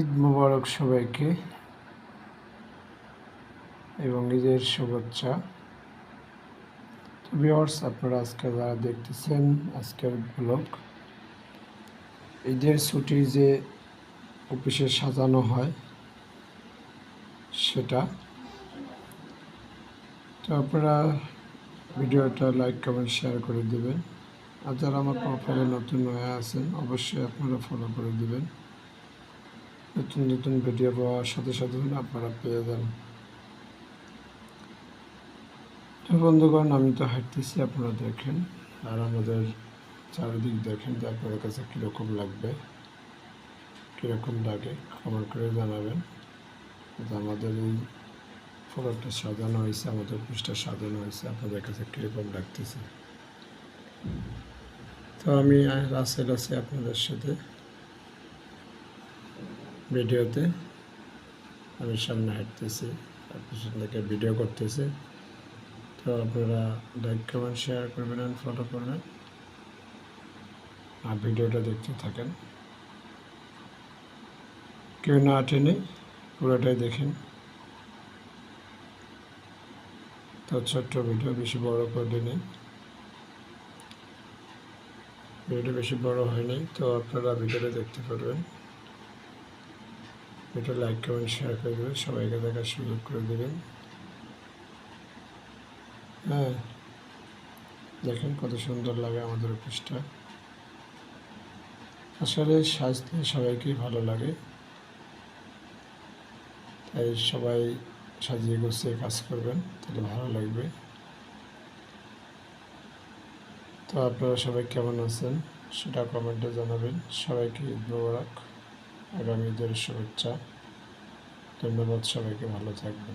ঈদ মুবারক সবাইকে এবং ঈদের শুভেচ্ছা। তো ভিউয়ার্স আপনারা আজকে যারা দেখতেছেন আজকের ব্লগ ঈদের ছুটি যে অফিসে সাজানো হয় সেটা। তো আপনারা ভিডিওটা লাইক কমেন্ট শেয়ার করে দেবেন। আর যারা আমার প্রোফাইলে নতুন হয়ে আছেন, অবশ্যই আপনারা ফলো করে দেবেন। নতুন নতুন ভিডিও পাওয়ার সাথে সাথে আপনারা পেয়ে যান বন্ধুগণ, আমি তো হাঁটতেছি, আপনারা দেখেন। আর আমাদের চারিদিক দেখেন যে আপনাদের কাছে কীরকম লাগবে, কীরকম লাগে কমেন্ট করে জানাবেন। আমাদের এই ফ্লোরটা সাজানো হয়েছে, আমাদের অফিসটা সাজানো হয়েছে, আপনাদের কাছে কীরকম লাগতেছে। তো আমি রাসেল আছি আপনাদের সাথে। ভিডিওতে। আমি সামনে হাঁটতেছি পিছন থেকে ভিডিও করতেছি। তো আপনারা লাইক, কমেন্ট, শেয়ার করবেন অ্যান্ড ফলো করবেন। আর ভিডিওটা দেখতে থাকেন। কেউ না টেনে পুরোটাই দেখেন। তো ছোট্ট ভিডিও, বেশি বড় করে নেই। ভিডিওটা বেশি বড় হয়নি তো আপনারা ভিডিওটা দেখতে পারবেন। ভিডিও লাইক কমেন্ট শেয়ার করে দেবেন। সবাইকে দেখার সুযোগ করে দেবেন। হ্যাঁ। দেখেন কত সুন্দর লাগে আমাদের অফিসটা আসলে সাজতে সবাইকেই ভালো লাগে। তাই সবাই সাজিয়ে গুছিয়ে কাজ করবেন, তাহলে ভালো লাগবে। তো আপনারা সবাই কেমন আছেন? সেটা কমেন্টে জানাবেন। সবাইকে ঈদ আগামী ঈদের শুভেচ্ছা। ধন্যবাদ সবাইকে ভালো থাকবেন।